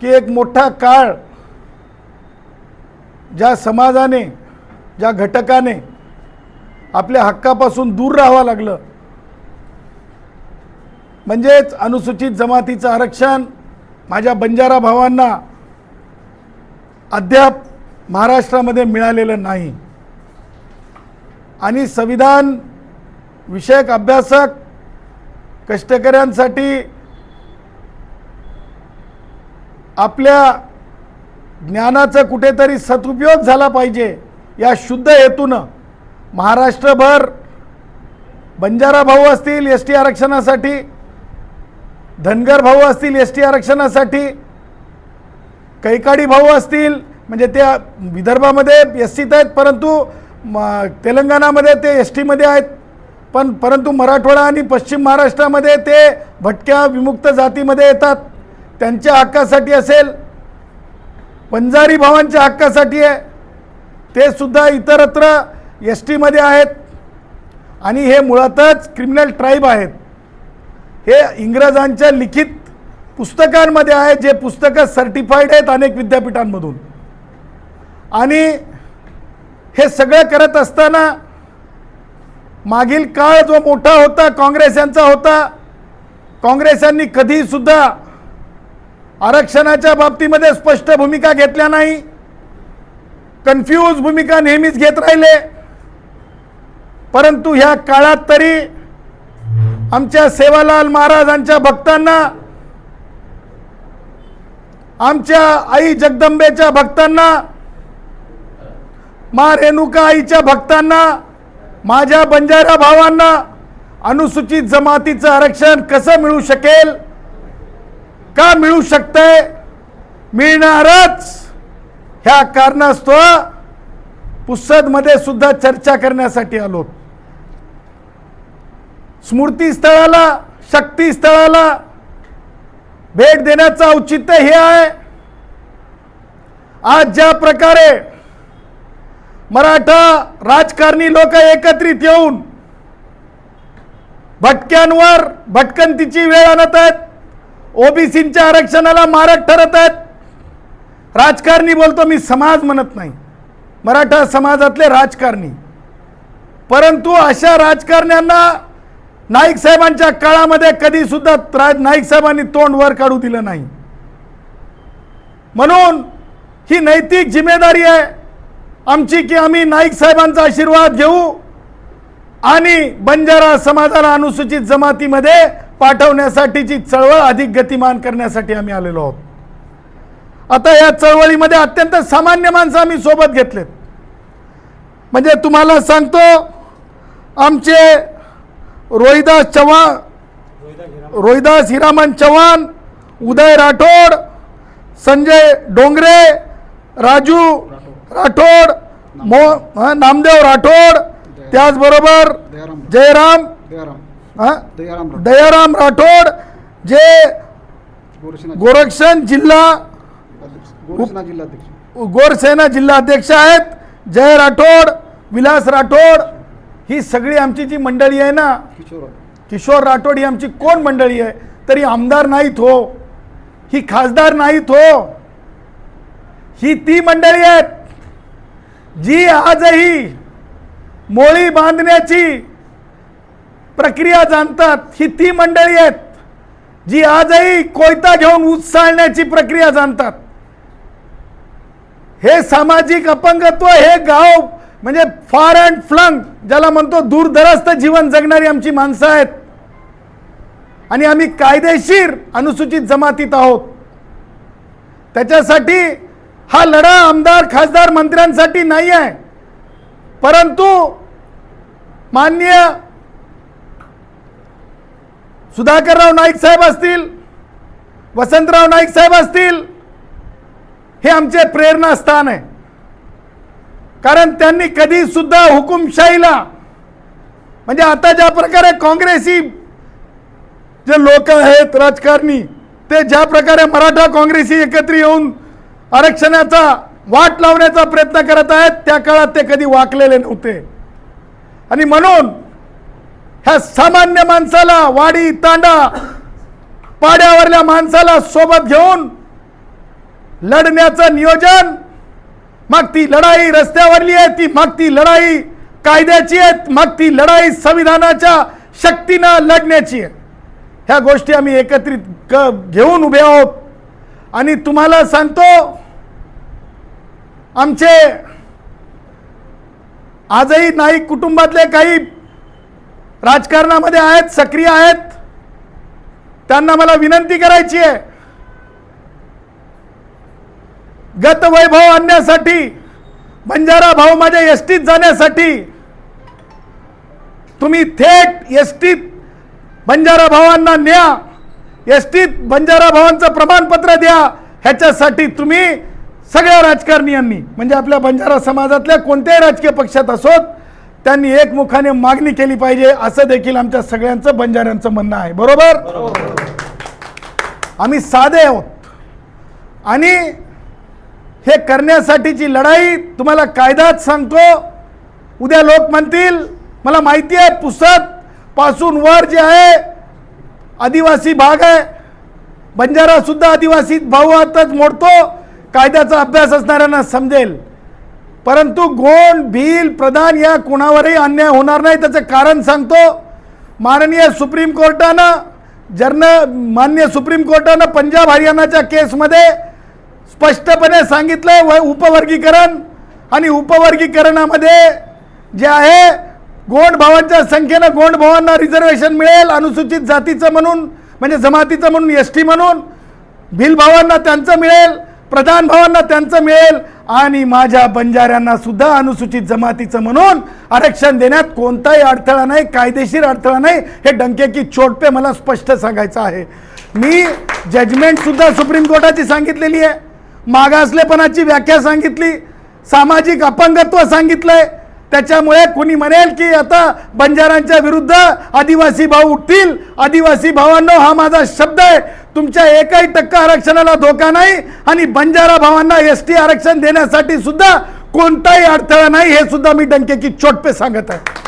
की एक मोठा काळ ज्या समाजाने ज्या घटकाने आपल्या हक्कापासून दूर राहावं लागलं. म्हणजेच अनुसूचित जमातीचं आरक्षण माझ्या बंजारा भावांना अद्याप महाराष्ट्रामध्ये मिळालेलं नाही. आणि संविधान विषयक अभ्यासक कष्टकऱ्यांसाठी आपल्या ज्ञानाचा कुठेतरी सदुपयोग झाला पाहिजे या शुद्ध हेतूनं. महाराष्ट्रभर बंजारा भाऊ असतील एस टी आरक्षणासाठी धनगर भाऊ असतील एस टी आरक्षणासाठी कैकाडी भाऊ असतील म्हणजे त्या विदर्भामध्ये एस सीत आहेत परंतु म तेलंगणामध्ये ते एस टीमध्ये आहेत पण परंतु मराठवाडा आणि पश्चिम महाराष्ट्रामध्ये ते भटक्या विमुक्त जातीमध्ये येतात. त्यांच्या हक्कासाठी असेल पंजारी भावांच्या हक्कासाठी आहे ते सुद्धा इतरत्र एस टीमध्ये आहेत आणि हे मुळातच क्रिमिनल ट्राईब आहेत. हे इंग्रजांच्या लिखित पुस्तकांमध्ये आहे जे पुस्तकं सर्टिफाईड आहेत अनेक विद्यापीठांमधून. आणि हे सगळं करत असताना मागील काळ जो मोठा होता काँग्रेस यांचा होता काँग्रेस यांनी आरक्षणाच्या बाबतीमध्ये स्पष्ट भूमिका घेतल्या नाही. कन्फ्यूज भूमिका नेहमीच घेत राहिले. परंतु ह्या काळात तरी आमच्या सेवालाल महाराजांच्या भक्तांना आमच्या आई जगदंबेच्या भक्तांना मा रेणुका आईच्या भक्तांना माझ्या बंजारा भावांना अनुसूचित जमातीचं आरक्षण कसं मिळू शकेल? का मिळू शकतंय मिळणारच. ह्या कारणास्तव पुसदमध्ये सुद्धा चर्चा करण्यासाठी आलो. स्मृती स्थळाला शक्ती स्थळाला भेट देण्याचं औचित्य हे आहे. आज ज्या प्रकारे मराठा राजकारणी लोक एकत्रित येऊन भटक्यांवर भटकंतीची वेळ आणत आहेत ओबीसीच्या आरक्षणाला मारक ठरत आहेत. राजकारणी बोलतो मी समाज म्हणत नाही. मराठा समाजातले राजकारणी. परंतु अशा राजकारण्यांना नाईक साहेबांच्या काळामध्ये कधी सुद्धा राज नाईक साहेबांनी तोंड वर काढू दिलं नाही. म्हणून ही नैतिक जिम्मेदारी आहे. आमची की आम्ही नाईक साहेबांचा आशीर्वाद घेऊ आणि बंजारा समाजाला अनुसूचित जमातीमध्ये पाठवण्यासाठीची चळवळ अधिक गतिमान करण्यासाठी आम्ही आलेलो आहोत. आता या चळवळीमध्ये अत्यंत सामान्य माणसं आम्ही सोबत घेतलेत. म्हणजे तुम्हाला सांगतो आमचे रोहिदास चव्हाण रोहिदास हिरामन चव्हाण उदय राठोड संजय डोंगरे राजू राठोड मो नामदेव राठोड त्याचबरोबर जयराम दयाराम हं, दयाराम राठोड. जे गोरक्षणा जिल्हा गोरसेना जिल्हा अध्यक्ष आहेत. जय राठोड विलास राठोड ही सगळी आमची जी मंडळी आहे ना किशोर किशोर राठोड ही आमची कोण मंडळी आहे? तरी आमदार नाहीत हो. ही खासदार नाहीत हो. ही ती मंडळी आहेत जी आजही मोळी बांधण्याची प्रक्रिया जाणतात ही ती मंडळी आहेत जी आजही कोयता घेऊन उत्साळण्याची प्रक्रिया जाणतात. हे सामाजिक अपंगत्व हे गाव म्हणजे फार अँड फ्लंग ज्याला म्हणतो दूरदरस्त जीवन जगणारी आमची माणसं आहेत. आणि आम्ही कायदेशीर अनुसूचित जमातीत आहोत. त्याच्यासाठी हा लढा आमदार खासदार मंत्र्यांसाठी नाही आहे परंतु माननीय सुधाकरराव नाईक साहेब असतील वसंतराव नाईक साहेब असतील हे आमचे प्रेरणास्थान आहे. कारण त्यांनी कधीसुद्धा हुकुमशाहीला म्हणजे आता ज्या प्रकारे काँग्रेसी जे लोक आहेत राजकारणी ते ज्या प्रकारे मराठा काँग्रेसी एकत्र येऊन आरक्षणाचा वाट लावण्याचा प्रयत्न करत आहेत त्या काळात ते कधी वाकलेले नव्हते. आणि म्हणून ह्या सामान्य माणसाला वाडी तांडा पाड्यावरल्या माणसाला सोबत घेऊन लढण्याचं नियोजन मग ती लढाई रस्त्यावरली आहे ती मग ती लढाई कायद्याची आहे मग ती लढाई संविधानाच्या शक्तीनं लढण्याची आहे. ह्या गोष्टी आम्ही एकत्रित क घेऊन उभे आहोत. आणि तुम्हाला सांगतो आमचे आजही नाईक कुटुंबातले काही राजकारणामध्ये आहेत सक्रिय आहेत. त्यांना मला विनंती करायची आहे. गत वैभव आणण्यासाठी बंजारा भाऊ माझ्या एसटीत जाण्यासाठी तुम्ही थेट एसटीत बंजारा भावांना न्या एसटीत बंजारा भावांचं प्रमाणपत्र द्या ह्याच्यासाठी तुम्ही सगळ्या राजकारणीयांनी म्हणजे आपल्या बंजारा समाजातल्या कोणत्याही राजकीय पक्षात असोत त्यांनी एकमुखाने मागणी केली पाहिजे असं देखील आमच्या सगळ्यांचं बंजाऱ्यांचं म्हणणं आहे. बरोबर? आम्ही साधे आहोत. आणि हे करण्यासाठीची लढाई तुम्हाला कायदाच सांगतो. उद्या लोक म्हणतील मला माहिती आहे पुसत पासून वर जे आहे आदिवासी भाग आहे. बंजारा सुद्धा आदिवासी भाऊ आताच मोडतो. कायद्याचा अभ्यास असणाऱ्यांना समजेल. परंतु गोंड भील प्रधान या कुणावरही अन्याय होणार नाही त्याचं कारण सांगतो. माननीय सुप्रीम कोर्टानं जर्न मान्य सुप्रीम कोर्टानं पंजाब हरियाणाच्या केसमध्ये स्पष्टपणे सांगितलं व उपवर्गीकरण आणि उपवर्गीकरणामध्ये जे आहे गोंड भावांच्या संख्येनं गोंड भावांना रिझर्वेशन मिळेल अनुसूचित जातीचं म्हणून म्हणजे जमातीचं म्हणून एस टी म्हणून. भिल भावांना त्यांचं मिळेल प्रधान भावांना त्यांचं मिळेल आणि माझ्या बंजाऱ्यांना सुद्धा अनुसूचित जमातीचं म्हणून आरक्षण देण्यात कोणताही अडथळा नाही कायदेशीर अडथळा नाही. हे डंके की चोटपे मला स्पष्ट सांगायचं आहे. मी जजमेंट सुद्धा सुप्रीम कोर्टाची सांगितलेली आहे. मागासलेपणाची व्याख्या सांगितली. सामाजिक अपंगत्व सांगितलंय. त्याच्यामुळे कुणी म्हणेल की आता बंजारांच्या विरुद्ध आदिवासी भाऊ उठतील. आदिवासी भावांनो हा माझा शब्द आहे. तुमच्या एकही टक्का आरक्षणाला धोका नाही आणि बंजारा भावांना एस टी आरक्षण देण्यासाठी सुद्धा कोणताही अडथळा नाही हे सुद्धा मी डंकेकी चोटपे सांगत आहे.